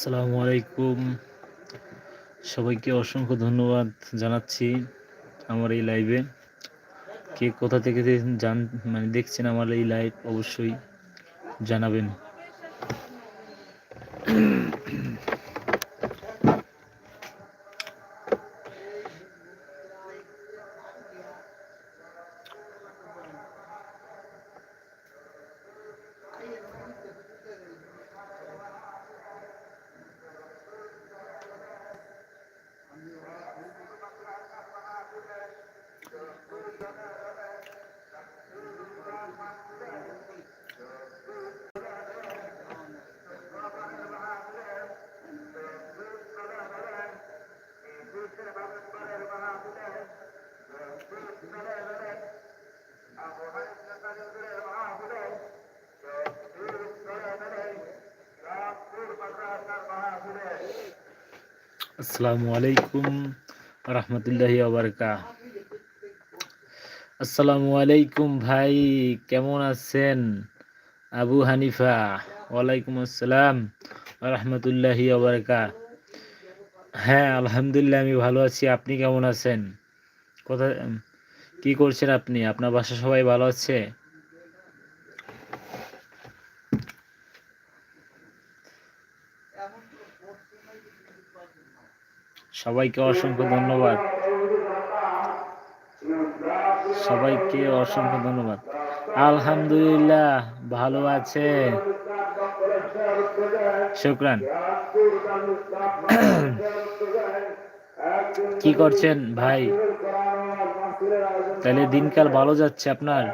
আসসালামু আলাইকুম। সবাইকে অসংখ্য ধন্যবাদ জানাচ্ছি আমার এই লাইভে কে কোথা থেকে জান মানে দেখছেন আমার এই লাইভ অবশ্যই জানাবেন। আসসালামু আলাইকুম রহমতুল্লাহি আবরকা আসসালামু আলাইকুম ভাই, কেমন আছেন? আবু হানিফা, ওয়ালাইকুম আসসালাম রহমতুল্লাহি আবরকা হ্যাঁ আলহামদুলিল্লাহ, আমি ভালো আছি। আপনি কেমন আছেন? কোথায় কি করছেন আপনি? আপনার বাসা সবাই ভালো আছে? সবাইকে অসংখ্য ধন্যবাদ। সবাইকে অসংখ্য ধন্যবাদ। আলহামদুলিল্লাহ, ভালো আছে। শুক্রান। কি করছেন ভাই? তাহলে দিনকাল ভালো যাচ্ছে আপনার?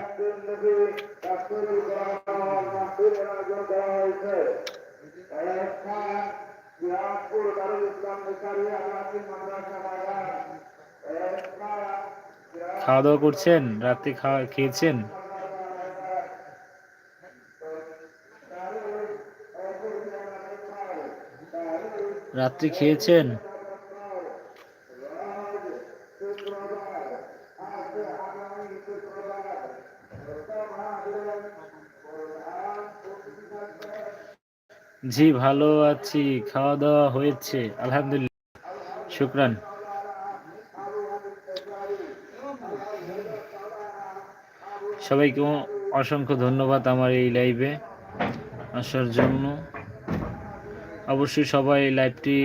খাওয়া দাওয়া করছেন? রাতে খাওয়া, খেয়েছেন? রাত্রি খেয়েছেন? জি, ভালো আছি। খাওয়া দাওয়া হয়েছে। আলহামদুলিল্লাহ। শুক্রান। সবাইকে অসংখ্য ধন্যবাদ আমার এই লাইভে আসার জন্য। অবশ্যই সবাই লাইভটি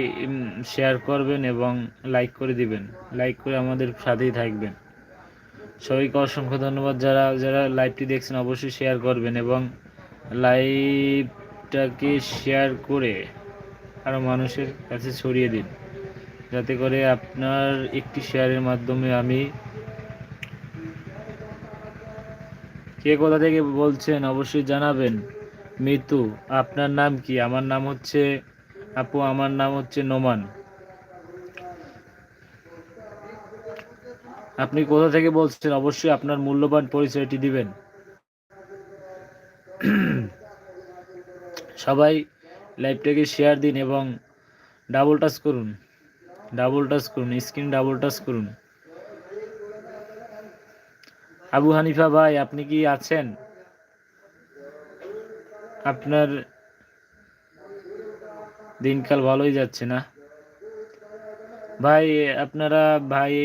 শেয়ার করবেন এবং লাইক করে দিবেন। লাইক করে আমাদের সাথেই থাকবেন। সবাইকে অসংখ্য ধন্যবাদ যারা যারা লাইভটি দেখছেন, অবশ্যই শেয়ার করবেন এবং লাইভটাকে শেয়ার করে আরও মানুষের কাছে ছড়িয়ে দিন। যাতে করে আপনার একটি শেয়ারের মাধ্যমে আমি কে কোথা থেকে বলছেন অবশ্যই জানাবেন। মিতু, আপনার নাম কি? আমার নাম হচ্ছে, আপু, আমার নাম হচ্ছে নোমান। আপনি কোথা থেকে বলছেন? অবশ্যই আপনার মূল্যবান পরিচয়টি দিবেন। সবাই লাইভটাকে শেয়ার দিন এবং ডাবল টাচ করুন। ডাবল টাচ করুন স্ক্রিন ডাবল টাচ করুন। আবু হানিফা ভাই, আপনি কি আছেন? আপনার দিনকাল ভালোই যাচ্ছে না? ভাই, আপনারা ভাই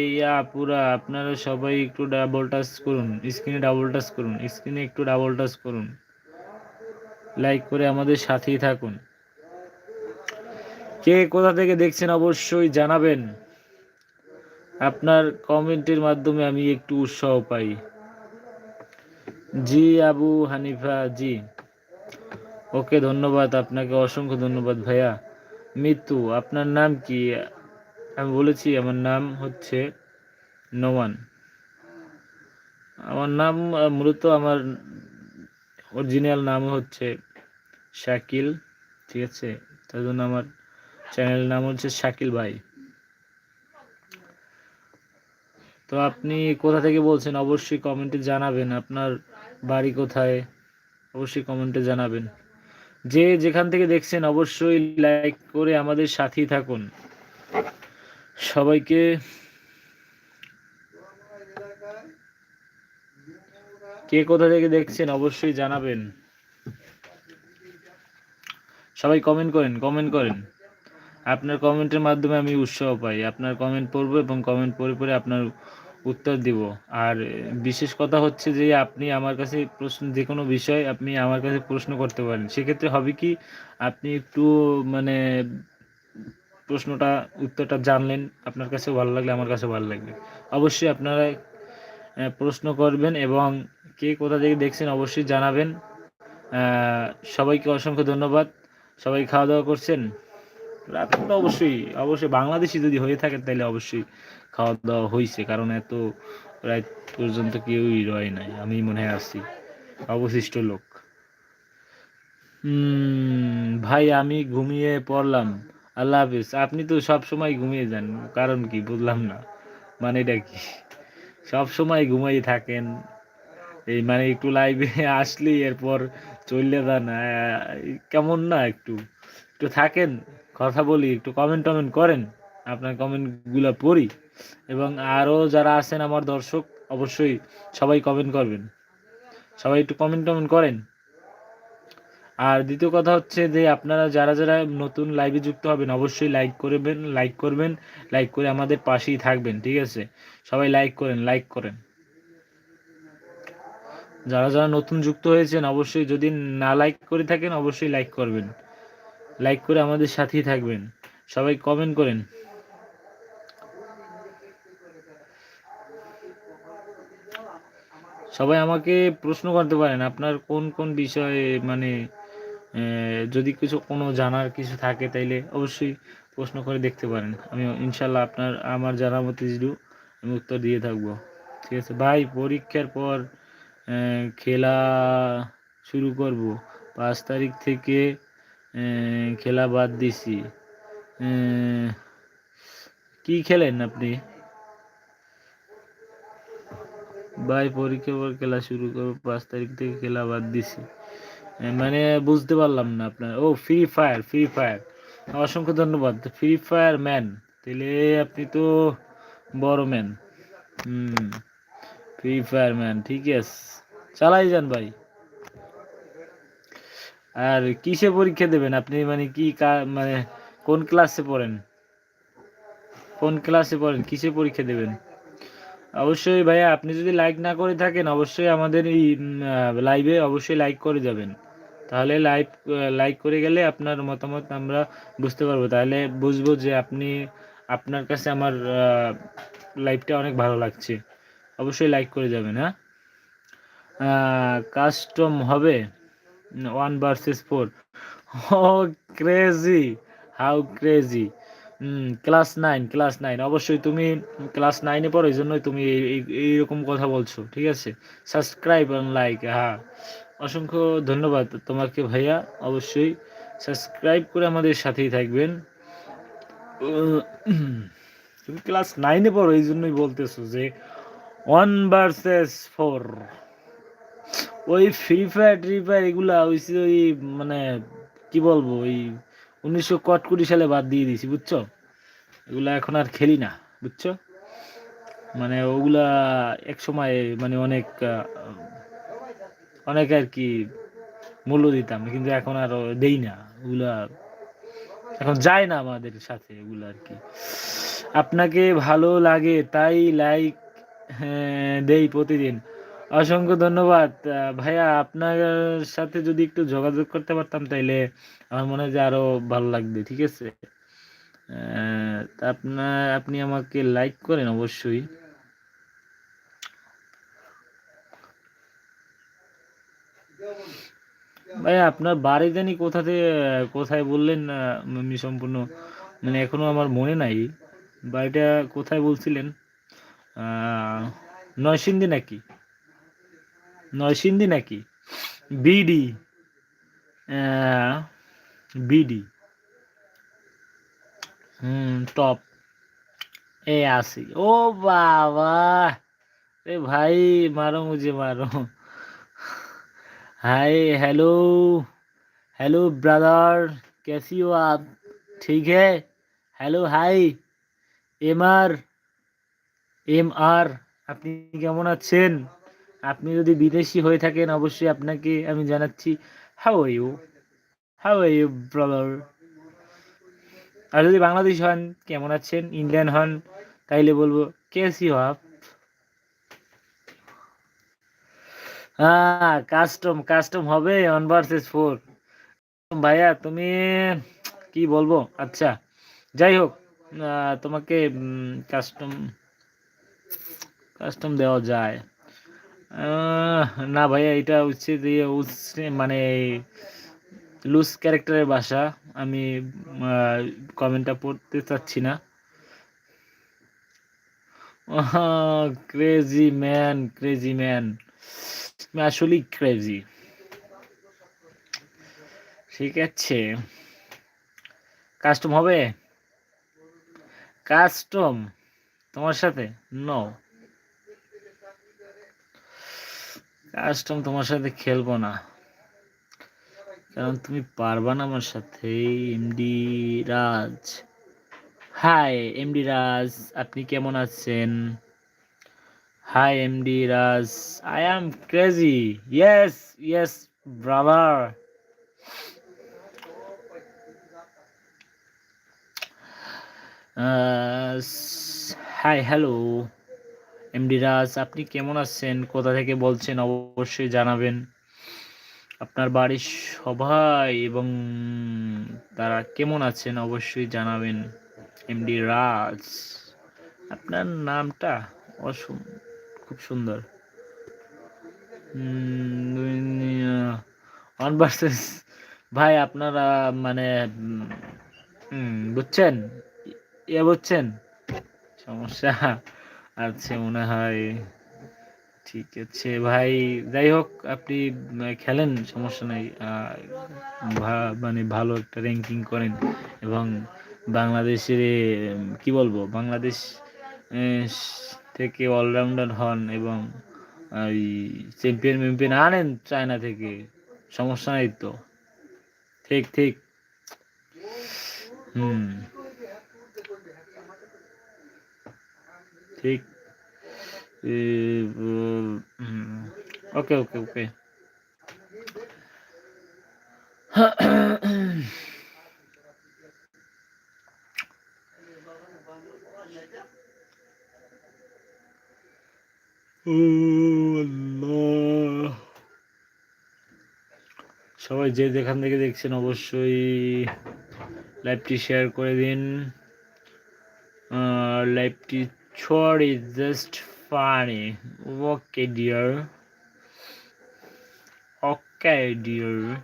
আপুরা, আপনারা সবাই একটু ডাবল টাচ করুন স্ক্রিনে ডাবল টাচ করুন স্ক্রিনে একটু ডাবল টাচ করুন। লাইক করে আমাদের সাথেই থাকুন। কে কোথা থেকে দেখছেন অবশ্যই জানাবেন। আপনার কমেন্টের মাধ্যমে আমি একটু উৎসাহ পাই। জি, আবু হানিফা, জি। ওকে ধন্যবাদ, আপনাকে অসংখ্য ধন্যবাদ ভাইয়া। মৃত্যু আপনার নাম কি? আমি বলেছি, আমার নাম হচ্ছে নোমান আমার নাম মূলত আমার অরিজিনাল নাম হচ্ছে শাকিল, ঠিক আছে? তার জন্য আমার চ্যানেল নাম হচ্ছে শাকিল ভাই। তো আপনি কোথা থেকে বলছেন? অবশ্যই কমেন্টে জানাবেন। আপনার বাড়ি কোথায়, অবশ্যই কমেন্টে জানাবেন। যে যেখান থেকে দেখছেন, অবশ্যই লাইক করে আমাদের সাথেই থাকুন। সবাইকে কে কোথা থেকে দেখছেন, অবশ্যই জানাবেন। সবাই কমেন্ট করেন কমেন্ট করেন। আপনার কমেন্টের মাধ্যমে আমি উৎসাহ পাই। আপনার কমেন্ট পড়ব এবং কমেন্ট পড়ে পড়ে আপনার উত্তর দিব। আর বিশেষ কথা হচ্ছে যে, আপনি আমার কাছে প্রশ্ন, যে কোনো বিষয় আপনি আমার কাছে প্রশ্ন করতে পারেন। সেক্ষেত্রে হবে কি, আপনি একটু মানে প্রশ্নটা, উত্তরটা জানলেন, আপনার কাছে ভালো লাগলে আমার কাছে ভালো লাগবে। অবশ্যই আপনারা প্রশ্ন করবেন এবং কে কোথা থেকে দেখছেন অবশ্যই জানাবেন। সবাইকে অসংখ্য ধন্যবাদ। সবাই খাওয়া দাওয়া করছেন? রাত অবশ্যই অবশ্যই। বাংলাদেশি যদি হয়ে থাকে তাহলে অবশ্যই। খাওয়া দাওয়া হয়েছে কারণ এত রাত পর্যন্ত কেউই রয় নাই, আমি মনে হয় আসছি অবশিষ্ট লোক। ভাই, আমি ঘুমিয়ে পড়লাম, আল্লাহ হাফিজ, আপনি তো সব সময় ঘুমিয়ে যান, কারণ কি বুঝলাম না মানে এটা কি? সব সময় ঘুমাই থাকেন, এই মানে একটু লাইভে আসলি, এরপর চললে যান কেমন না একটু একটু থাকেন, কথা বলি, একটু কমেন্ট টমেন্ট করেন। আপনার কমেন্টগুলো পড়ি। এবং আরও যারা আছেন আমার দর্শক, অবশ্যই সবাই কমেন্ট করবেন। সবাই একটু কমেন্ট টমেন্ট করেন। আর দ্বিতীয় কথা হচ্ছে যে, আপনারা যারা যারা নতুন লাইভে যুক্ত হবেন, অবশ্যই লাইক করবেন লাইক করবেন লাইক করে আমাদের পাশেই থাকবেন, ঠিক আছে? সবাই লাইক করেন লাইক করেন। যারা যারা নতুন যুক্ত হয়েছেন, অবশ্যই যদি না লাইক করে থাকেন, অবশ্যই লাইক করবেন। লাইক করে আমাদের সাথেই থাকবেন। সবাই কমেন্ট করেন। সবাই আমাকে প্রশ্ন করতে পারেন, আপনার কোন কোন বিষয়ে মানে যদি কিছু কোনো জানার কিছু থাকে তাইলে অবশ্যই প্রশ্ন করে দেখতে পারেন। আমি ইনশাল্লাহ আপনার, আমার জানার মতো জিরু আমি উত্তর দিয়ে থাকব। ঠিক আছে? ভাই, পরীক্ষার পর খেলা শুরু করব। পাঁচ তারিখ থেকে খেলা বাদ দিছি। কি খেলেন আপনি? ভাই, পরীক্ষা পর খেলা শুরু করব পাঁচ তারিখ থেকে খেলা বাদ দিছি। মানে বুঝতে পারলাম না আপনার। ও ফ্রি ফায়ার ফ্রি ফায়ার অসংখ্য ধন্যবাদ। ফ্রি ফায়ার ম্যান তাহলে আপনি তো বড় ম্যান হুম ফ্রি ফায়ার ম্যান ঠিক আছে। চালাই যান ভাই। আর কিসে পরীক্ষা দেবেন? আপনি মানে কি কা- মানে কোন ক্লাসে পড়েন? কোন ক্লাসে পড়েন? কিসে পরীক্ষা দেবেন? অবশ্যই ভাইয়া, আপনি যদি লাইক না করে থাকেন, অবশ্যই আমাদের এই লাইভে অবশ্যই লাইক করে যাবেন। তাহলে লাইভ লাইক করে গেলে আপনার মতামত আমরা বুঝতে পারব। তাহলে বুঝব যে আপনি, আপনার কাছে আমার লাইভটা অনেক ভালো লাগছে। অবশ্যই লাইক করে যাবেন হ্যাঁ? কাস্টম হবে। One versus four O crazy how crazy class nine class nine অবশ্যই তুমি ক্লাস নাইনে পড়ো এই জন্যই তুমি এই- এই- এইরকম কথা বলছো, ঠিক আছে? সাবস্ক্রাইব এবং লাইক হ্যাঁ। অসংখ্য ধন্যবাদ তোমাকে ভাইয়া, অবশ্যই সাবস্ক্রাইব করে আমাদের সাথেই থাকবেন। তুমি ক্লাস নাইনে পড়ো এই জন্যই বলতেছো যে ওয়ান ভার্সেস ফোর ওই ফ্রি ফায়ার ট্রি ফায়ার এগুলা ওই মানে কি বলব, ওই উনিশশো কটকুড়ি সালে বাদ দিয়ে দিয়েছি, বুঝছ? এগুলা এখন আর খেলি না, বুঝছ? মানে ওগুলা এক সময় মানে অনেক অনেক আর কি মূল্য দিতাম, কিন্তু এখন আর দেই না, ওগুলা এখন যায় না আমাদের সাথে ওগুলো আর কি। আপনাকে ভালো লাগে, তাই লাইক দেই প্রতিদিন। অসংখ্য ধন্যবাদ। ভাইয়া, আপনার সাথে যদি একটু যোগাযোগ করতে পারতাম তাইলে আমার মনে হয় যে আরও ভালো লাগবে, ঠিক আছে? আপনার আপনি আমাকে লাইক করেন অবশ্যই। ভাই আপনার বাড়ি জানি কোথাতে কোথায় বললেন আমি সম্পূর্ণ মানে এখনও আমার মনে নাই। বাড়িটা কোথায় বলছিলেন? নরসিংদী নাকি? নরসিংদী নাকি বিডি বিডি হুম টপ এ আসি ও বাবা এ ভাই মারো মুঝে মারো हाय हेलो हेलो ब्रदर कैसी हो आप ठीक है hello hi M R M R আপনি কেমন আছেন আপনি যদি বিদেশি হয়ে থাকেন, অবশ্যই আপনাকে আমি জানাচ্ছি how you how you brother আর যদি বাংলাদেশ হন, কেমন আছেন? ইন্ডিয়ান হন, তাইলে বলব কেসি হপ হ্যাঁ কাস্টম কাস্টম হবে ওয়ান ভার্সেস ফোর ভাইয়া, তুমি, কি বলব? আচ্ছা যাই হোক তোমাকে কাস্টম কাস্টম দেওয়া যায়। না ভাইয়া, এটা হচ্ছে যে মানে লুজ ক্যারেক্টারের বাসা। আমি কমেন্টটা পড়তে চাচ্ছি না। ক্রেজি ম্যান ক্রেজি ম্যান আসলেই ক্রেজি ঠিক আছে। কাস্টম হবে? কাস্টম তোমার সাথে? নো কাস্টম তোমার সাথে খেলব না। কারণ তুমি পারবা না আমার সাথে। MD Raj. Hi MD Raj, আপনি কেমন আছেন? Hi MD Raj I am crazy yes yes brother hi hello MD Raj, আপনি কেমন আছেন? কোথা থেকে বলছেন অবশ্যই জানাবেন। আপনার বাড়ির সবাই এবং তারা কেমন আছেন অবশ্যই জানাবেন। এমডি রাজ, আপনার নামটা অসম, খুব সুন্দর। ওয়ান ভাই আপনারা মানে বুঝছেন? ইয়ে বুঝছেন? সমস্যা। আছে মনে হয়। ঠিক আছে, ভাই। যাই হোক, আপনি খেলেন, সমস্যা নাই। মানে ভালো একটা র্যাঙ্কিং করেন। এবং বাংলাদেশের কি বলব, বাংলাদেশ থেকে অলরাউন্ডার হন এবং ওই চ্যাম্পিয়ন ম্যাম্পিয়ন আনেন চায়না থেকে। সমস্যা নাই তো। ঠিক ঠিক। হুম। ঠিক ওকে ওকে ওকে সবাই যে যেখান থেকে দেখছেন অবশ্যই লাইভটি শেয়ার করে দিন। লাইভটি short is just funny. Okay, dear. Okay, dear.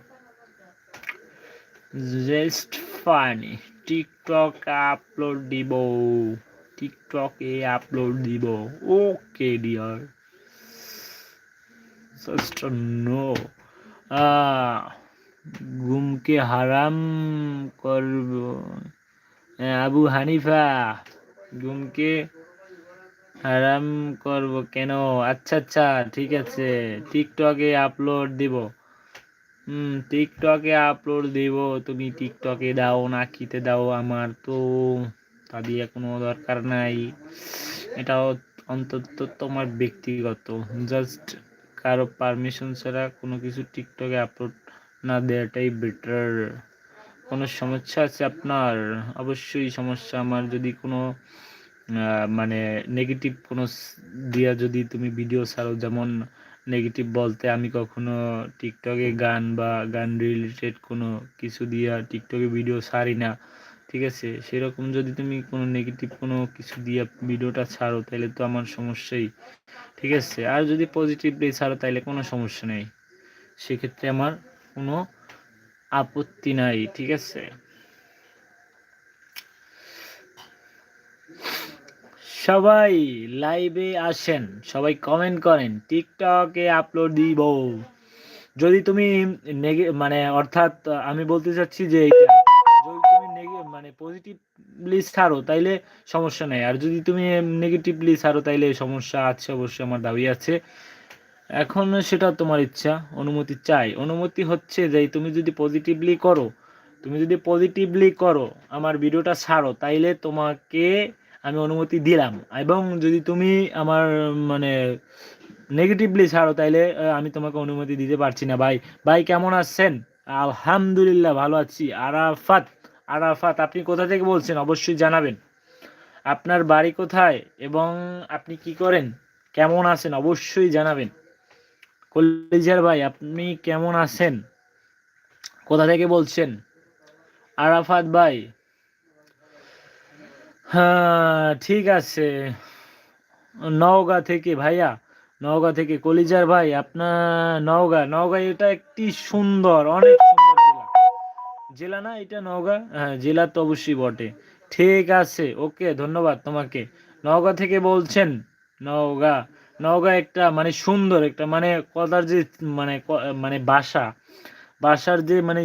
Just funny. TikTok upload দিব টিকটকে আপলোড দিব ওকে ডিয়ার জাস্ট নো ঘুমকে হারাম করব। আবু হানিফা, ঘুমকে হারাম করব কেন? আচ্ছা আচ্ছা ঠিক আছে। টিকটকে আপলোড দিব। হুম, টিকটকে আপলোড দিব। তুমি টিকটকে দাও না কিতে দাও আমার তো। তা দিয়ে কোনো দরকার নাই। এটা অন্তত তোমার ব্যক্তিগত। জাস্ট কারও পারমিশন ছাড়া কোনো কিছু টিকটকে আপলোড না দেওয়াটাই বেটার কোনো সমস্যা আছে আপনার? অবশ্যই সমস্যা। আমার যদি কোনো মানে নেগেটিভ কোনো দিয়া যদি তুমি ভিডিও ছাড়ো, যেমন নেগেটিভ বলতে আমি কখনো টিকটকে গান বা গান রিলেটেড কোনো কিছু দিয়া টিকটকে ভিডিও ছাড়ি না, ঠিক আছে? সেরকম যদি তুমি কোনো নেগেটিভ কোনো কিছু দিয়া ভিডিওটা ছাড়ো, তাহলে তো আমার সমস্যাই, ঠিক আছে? আর যদি পজিটিভলি ছাড়ো, তাহলে কোনো সমস্যা নেই। সেক্ষেত্রে আমার কোনো আপত্তি নাই, ঠিক আছে? সবাই লাইভে আসেন, সবাই কমেন্ট করেন টিকটকে আপলোড দিব। যদি তুমি মানে অর্থাৎ আমি বলতে চাচ্ছি যে যদি তুমি মানে পজিটিভলি ছাড়ো, তাইলে সমস্যা নেই। আর যদি তুমি নেগেটিভলি ছাড়ো, তাইলে সমস্যা আছে, অবশ্যই আমার দাবি আছে। এখন সেটা তোমার ইচ্ছা, অনুমতি চাই। অনুমতি হচ্ছে যে তুমি যদি পজিটিভলি করো, তুমি যদি পজিটিভলি করো, আমার ভিডিওটা ছাড়ো, তাইলে তোমাকে আমি অনুমতি দিলাম। এবং যদি তুমি আমার মানে নেগেটিভলি ছাড়ো, তাইলে আমি তোমাকে অনুমতি দিতে পারছি না। ভাই ভাই, কেমন আছেন? আলহামদুলিল্লাহ, ভালো আছি। আরাফাত আরাফাত, আপনি কোথা থেকে বলছেন? অবশ্যই জানাবেন। আপনার বাড়ি কোথায়? এবং আপনি কি করেন? কেমন আছেন? অবশ্যই জানাবেন। কলিজার ভাই, আপনি কেমন আছেন? কোথা থেকে বলছেন? আরাফাত ভাই হ্যাঁ ঠিক আছে। নওগাঁ থেকে ভাইয়া, নওগাঁ থেকে কলিজার ভাই, আপনার নওগাঁ নওগাঁ এটা একটি সুন্দর, অনেক সুন্দর জেলা। জেলা না এটা নওগাঁ? হ্যাঁ জেলা তো অবশ্যই বটে। ঠিক আছে, ওকে, ধন্যবাদ তোমাকে। নওগাঁ থেকে বলছেন, নওগাঁ নওগাঁ একটা মানে সুন্দর একটা মানে কথার যে মানে মানে বাসা, বাসার যে মানে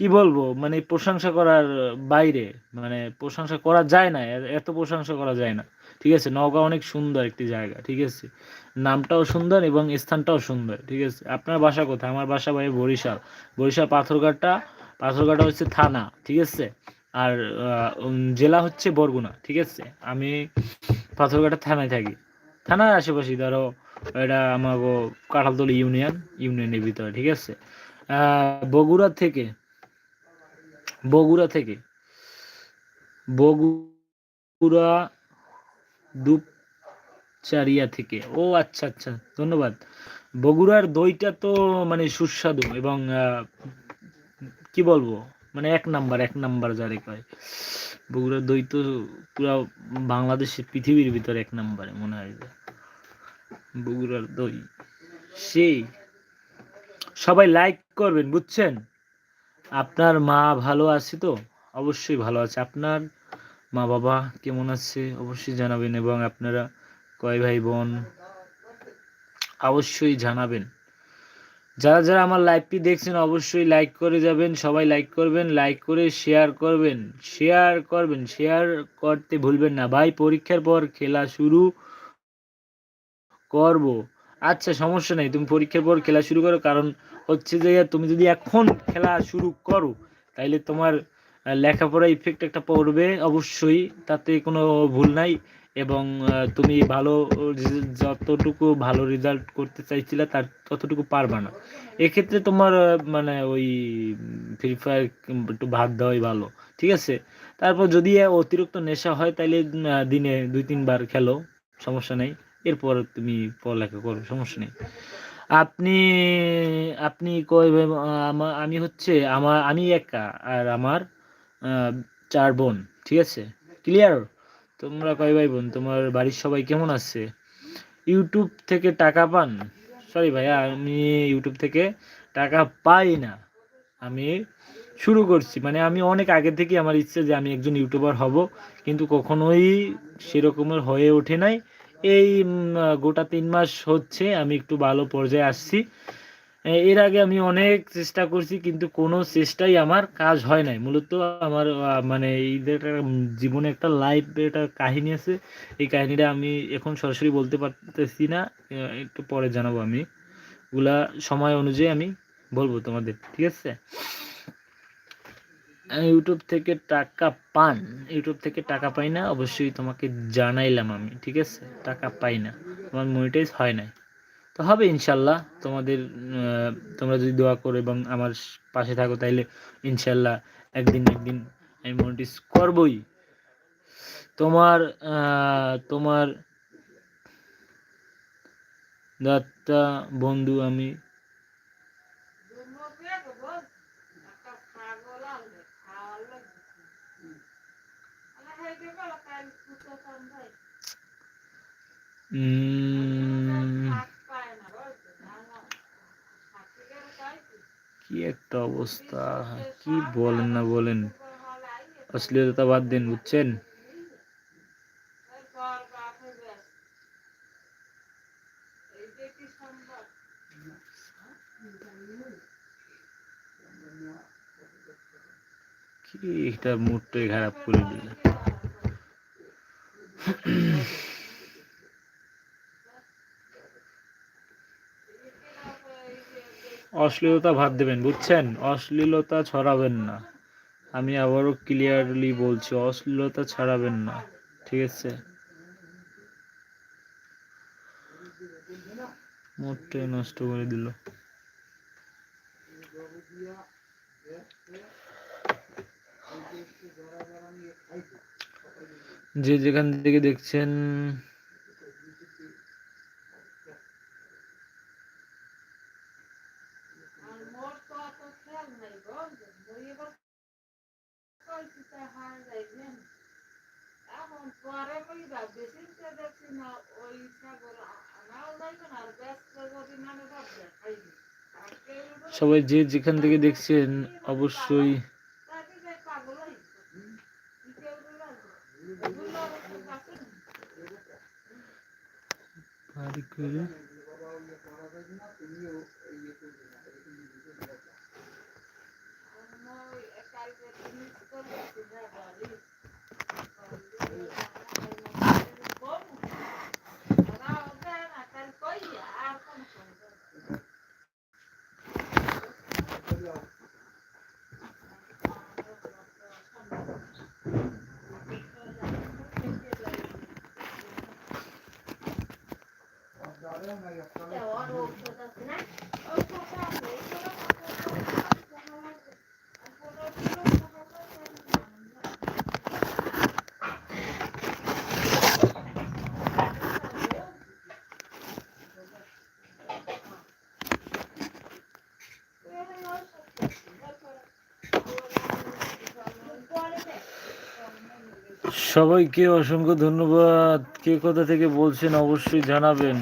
কি বলব? মানে প্রশংসা করার বাইরে মানে প্রশংসা করা যায় না এত প্রশংসা করা যায় না। ঠিক আছে? নওগাঁ অনেক সুন্দর একটি জায়গা, ঠিক আছে? নামটাও সুন্দর এবং স্থানটাও সুন্দর, ঠিক আছে? আপনার বাসা কোথায়? আমার বাসা ভাই বরিশাল। বরিশাল পাথরঘাটা পাথরঘাটা হচ্ছে থানা, ঠিক আছে? আর জেলা হচ্ছে বরগুনা, ঠিক আছে? আমি পাথরঘাটা থানায় থাকি। থানার আশেপাশে ধরো, এটা আমাগো কাঁঠালতলি ইউনিয়ন, ইউনিয়নের ভিতরে, ঠিক আছে? বগুড়া থেকে বগুড়া থেকে। বগুড়া দুপচারিয়া থেকে। ও আচ্ছা আচ্ছা ধন্যবাদ। বগুড়ার দইটা তো মানে সুস্বাদু এবং কি বলব? মানে এক নাম্বার এক নাম্বার যারে কয়। বগুড়ার দই তো পুরো বাংলাদেশের পৃথিবীর ভিতরে এক নাম্বারে মনে হয় বগুড়ার দই। সেই, সবাই লাইক করবেন, বুঝছেন? আপনার মা ভালো আছে তো? অবশ্যই ভালো আছে। আপনার মা বাবা কেমন আছে? অবশ্যই জানাবেন এবং আপনারা কয় ভাই বোন? অবশ্যই জানাবেন। যারা যারা আমার লাইভটি দেখছেন, অবশ্যই লাইক করে যাবেন। সবাই লাইক করবেন লাইক করে শেয়ার করবেন। শেয়ার করবেন শেয়ার করতে ভুলবেন না। ভাই, পরীক্ষার পর খেলা শুরু করব। আচ্ছা সমস্যা নেই। তুমি পরীক্ষার পর খেলা শুরু করো, কারণ হচ্ছে যে তুমি যদি এখন খেলা শুরু করো তাইলে তোমার লেখাপড়া ইফেক্ট একটা পড়বে অবশ্যই তাতে কোনো ভুল নাই এবং তুমি ভালো যতটুকু ভালো রেজাল্ট করতে চাইছিলে তার ততটুকু পারবা না। এক্ষেত্রে তোমার মানে ওই ফ্রি ফায়ার একটু ভাত দেওয়াই ভালো ঠিক আছে? তারপর যদি অতিরিক্ত নেশা হয় আহ, দিনে দুই তিনবার খেলো সমস্যা নেই। এরপর তুমি পড়ালেখা করো সমস্যা নেই। আপনি আপনি কই আমি হচ্ছে আমার আমি একা আর আমার চার বোন, ঠিক আছে? ক্লিয়ার তোমরা কয় ভাই বোন, তোমার বাড়ির সবাই কেমন আছে? ইউটিউব থেকে টাকা পান? সরি ভাইয়া আমি ইউটিউব থেকে টাকা পাই না। আমি শুরু করছি মানে আমি অনেক আগে থেকে আমার ইচ্ছে যে আমি একজন ইউটিউবার হব, কিন্তু কখনোই সেরকমের হয়ে ওঠে নাই। এই গোটা তিন মাস হচ্ছে, আমি একটু ভালো পর্যায়ে আসছি। এর আগে আমি অনেক চেষ্টা করছি, কিন্তু কোনো চেষ্টাই আমার কাজ হয় নাই। মূলত আমার মানে একটা জীবনে একটা লাইফ একটা কাহিনী আছে। এই কাহিনীটা আমি এখন সরাসরি বলতে পারতেছি না একটু পরে জানাব আমি। ওগুলা সময় অনুযায়ী আমি বলব তোমাদের, ঠিক আছে? ইউটিউব থেকে টাকা পান ইউটিউব থেকে টাকা পাই না, অবশ্যই তোমাকে জানাইলাম আমি, ঠিক আছে? টাকা পাই না আমার মনিটাইজ হয় নাই। তো হবে ইনশাল্লাহ, তোমাদের তোমরা যদি দোয়া করো এবং আমার পাশে থাকো, তাইলে ইনশাল্লাহ একদিন একদিন আমি মনিটাইজ করবই। তোমার তোমার দাত্তা বন্ধু আমি কি একটা অবস্থা? কি বলেন না বলেন? অশ্লীলতা বাদ দিন, বুঝছেন? কি এটা মুডটাই খারাপ করে দিল অশ্লীলতা ভাত দেবেন, বুঝছেন? অশ্লীলতা ছড়াবেন না। আমি আবারও ক্লিয়ারলি বলছি, অশ্লীলতা ছড়াবেন না, ঠিক আছে? মুডটাই নষ্ট করে দিল। যে যেখান থেকে দেখছেন এখন পরে ওই ভাবছি চিন্তা দেখছি না ওই আনাও না আর ব্যস্ত বলে সবাই যে যেখান থেকে দেখছেন অবশ্যই তাকে যে পাগল হইছে। কেউ বলে আছে, এগুলো অবশ্য কাছে না। বাড়ি করে আমার ওই কালকে একটা মিস কল করছি না বাড়ি। ওরা ওদের না, কাল কইয়া আর কোন ফোন করবে? সবাইকে অসংখ্য ধন্যবাদ। কে কোথা থেকে বলছেন অবশ্যই জানাবেন।